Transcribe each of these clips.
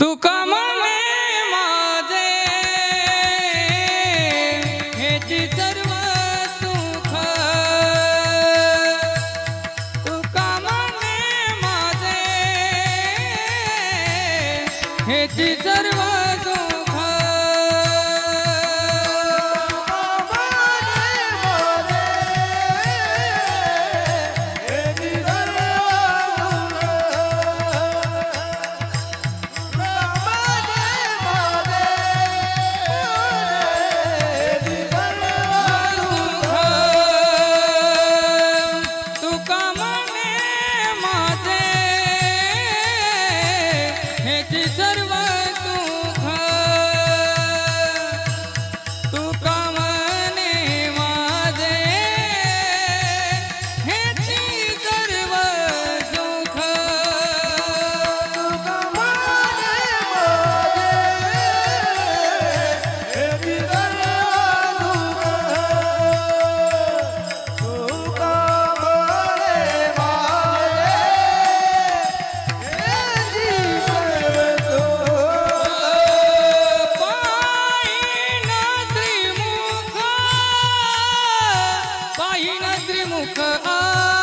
तू का पाहिन श्रीमुख आ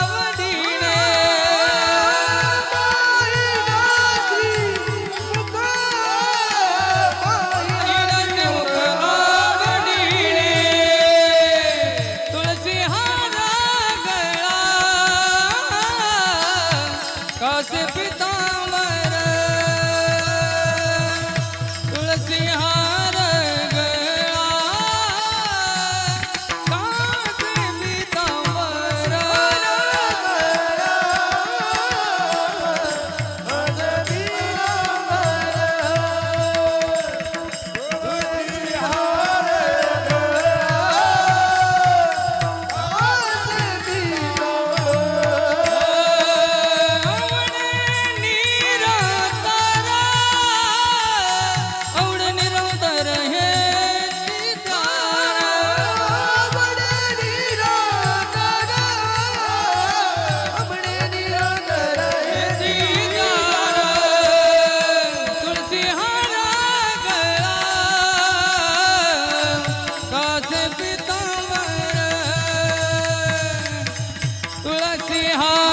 से हाँ